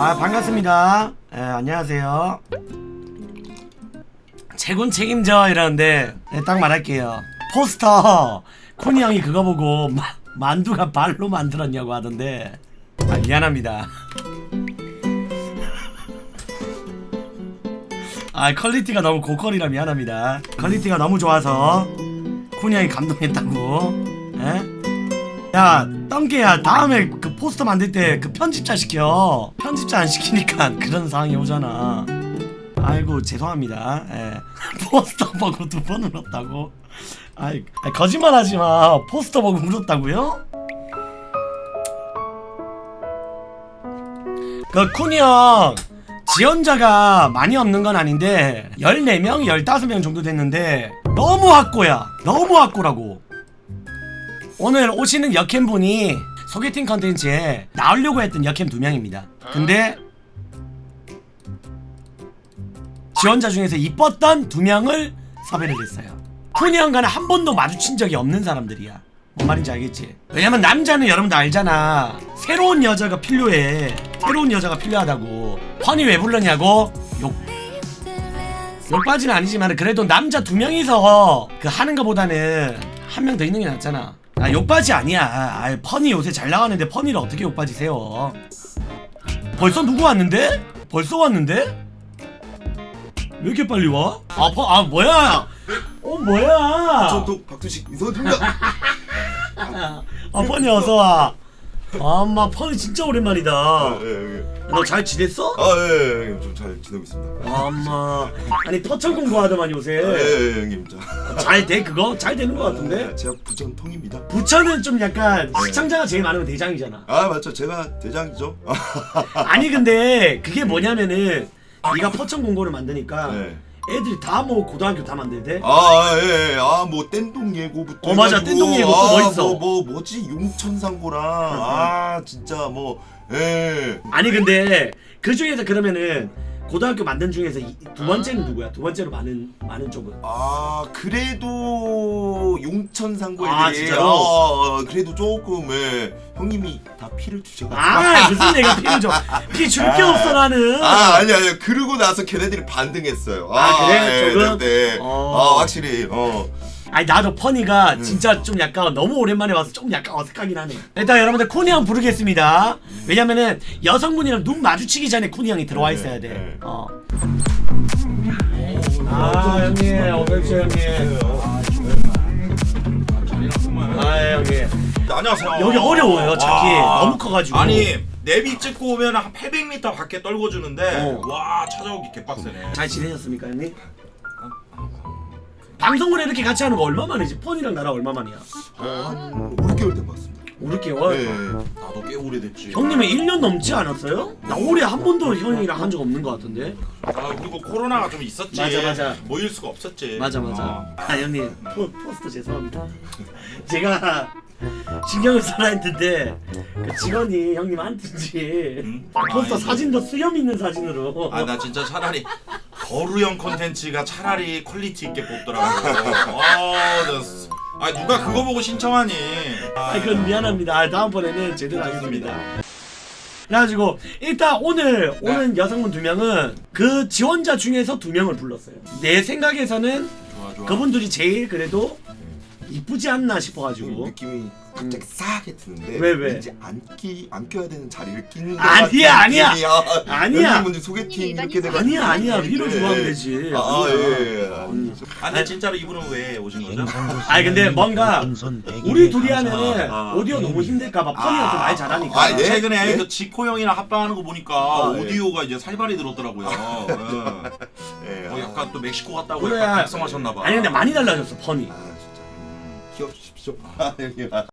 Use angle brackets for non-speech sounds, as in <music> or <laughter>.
아 반갑습니다. 예, 안녕하세요. 재군 책임져 이러는데 네, 딱 말할게요. 포스터 코니 형이 그거 보고 마, 만두가 발로 만들었냐고 하던데 아 미안합니다. 아 퀄리티가 너무 고퀄이라 미안합니다. 퀄리티가 너무 좋아서 코니 형이 감동했다고. 예? 야, 떵개야, 다음에 그 포스터 만들 때 그 편집자 시켜. 편집자 안 시키니까 <laughs> 그런 상황이 오잖아. 아이고, 죄송합니다. 예. <laughs> 포스터 보고 두 번 울었다고? 아이, 아이, 거짓말 하지 마. 포스터 보고 울었다고요? 그, 쿠니 형, 지원자가 많이 없는 건 아닌데, 14명, 15명 정도 됐는데, 너무 확고야. 너무 확고라고. 오늘 오시는 여캠 분이 소개팅 컨텐츠에 나오려고 했던 여캠 두 명입니다. 근데 지원자 중에서 이뻤던 두 명을 섭외를 했어요. 푸니 형과는 한 번도 마주친 적이 없는 사람들이야. 뭔 말인지 알겠지? 왜냐면 남자는 여러분도 알잖아. 새로운 여자가 필요해. 새로운 여자가 필요하다고. 펀이 왜 불렀냐고? 욕 욕바지는 아니지만 그래도 남자 두 명이서 그 하는 거보다는 한 명 더 있는 게 낫잖아. 아 욕바지 아니야. 아 펀이 요새 잘 나가는데 펀이를 어떻게 욕바지 세워? 벌써 누구 왔는데? 벌써 왔는데? 왜 이렇게 빨리 와? 아, 펀, 아 뭐야? 어 뭐야? 저도 박두식 인사드립니다. <laughs> 아 펀이 어서 와. 아, 엄마 펀이 진짜 오랜만이다. 아, 예, 예. 너 잘 지냈어? 아, 예, 예, 형님 좀 잘 지내고 있습니다. 아, 엄마 아니 터천 공부하더만 아, 요새 예, 예, 형님 저. 잘돼 그거? 잘 되는 것 같은데? 아, 제가 부전통입니다. 부천은 좀 약간 시청자가 제일 많으면 대장이잖아. 아, 맞죠. 제가 대장이죠. 아, 아니 근데 그게 뭐냐면은 네가 포천 공고를 만드니까 네. 애들이 다 뭐 고등학교 다 만들대. 아, 예, 예. 아, 뭐 뗀동 예고부터 어, 맞아. 해가지고, 뗀동 예고 또뭐 아, 있어? 뭐, 뭐 뭐지? 용천상고랑 아, 진짜 뭐 예. 아니 근데 그 중에서 그러면은 고등학교 만든 중에서 이- 두 번째는 누구야? 두 번째로 많은 많은 쪽은. 아 그래도 용천 상고 애들이 아, 진짜로? 어, 어, 그래도 조금 예. 형님이 다 피를 주셔가지고 아 무슨 내가 피를 줘? 피 줄 게 없어 나는. 아 아니 아니 그러고 나서 걔네들이 반등했어요. 아, 그래? 네, 조금? 네, 네. 어. 아 확실히 어. 아니 나도 퍼니가 진짜 좀 약간 너무 오랜만에 와서 좀 약간 어색하긴 하네. 일단 여러분들 코니 형 부르겠습니다. 왜냐면은 여성분이랑 눈 마주치기 전에 코니 형이 들어와 있어야 돼. 네. 어. 아 형님, 어백수 형님. 안녕하세요. 여기 어려워요, 찾기. 너무 커가지고. 아니 내비 찍고 오면 한 800m 밖에 떨궈주는데 어. 와 찾아오기 개빡세네. 잘 지내셨습니까 형님? 방송을 이렇게 같이 하는 거 얼마 만이지? 폰이랑 나랑 얼마 만이야? 한 5개월 된 것 같습니다. 5개월? 네. 나도 꽤 오래됐지. 형님은 1년 넘지 않았어요? 나 올해 한 번도 형이랑 한 적 없는 것 같은데? 아 그리고 코로나가 좀 있었지. 맞아, 맞아. 모일 수가 없었지. 맞아 맞아. 어. 아 형님 포, 포스터 죄송합니다. 제가 신경을 써라 했는데 그 직원이 형님 안 뜬지 응? 그 포스터 아, 사진도 수염 있는 사진으로 아 나 진짜 차라리 거루형 컨텐츠가 차라리 퀄리티 있게 뽑더라고. <laughs> 아, 나, 아 누가 그거 보고 신청하니? 아 그건 미안합니다. 아, 다음번에는 제대로 하겠습니다. 그래가지고 일단 오늘 네. 오는 여성분 두 명은 그 지원자 중에서 두 명을 불렀어요. 내 생각에서는 좋아 좋아. 그분들이 제일 그래도 이쁘지 않나 좀 싶어가지고 느낌이 갑자기 싸하게 드는데 왜, 왜? 왠지 안 끼, 안 껴야 되는 자리를 끼는 것 아니야, 같은 아니야. 느낌이야. 아니야. 먼저 소개팅 이렇게 돼가지고 아니야 아니야 네. 위로 좋아하면 되지. 아, 아, 아니야. 예, 예. 아 근데 진짜로 이분은 왜 오신 거죠? 아니 근데 뭔가 우리 둘이 하면은 아, 오디오 너무 힘들까봐 펀이가 좀말 잘하니까. 아, 네? 최근에 네? 그 지코 형이랑 합방하는 거 보니까 아, 네. 오디오가 이제 살발이 들었더라고요. <laughs> 예. 예, 어, 약간 또 멕시코 갔다고 그래. 약간 각성하셨나 봐. 아니 근데 많이 달라졌어 펀이. 기억 주십시오. 아, 형님. 아,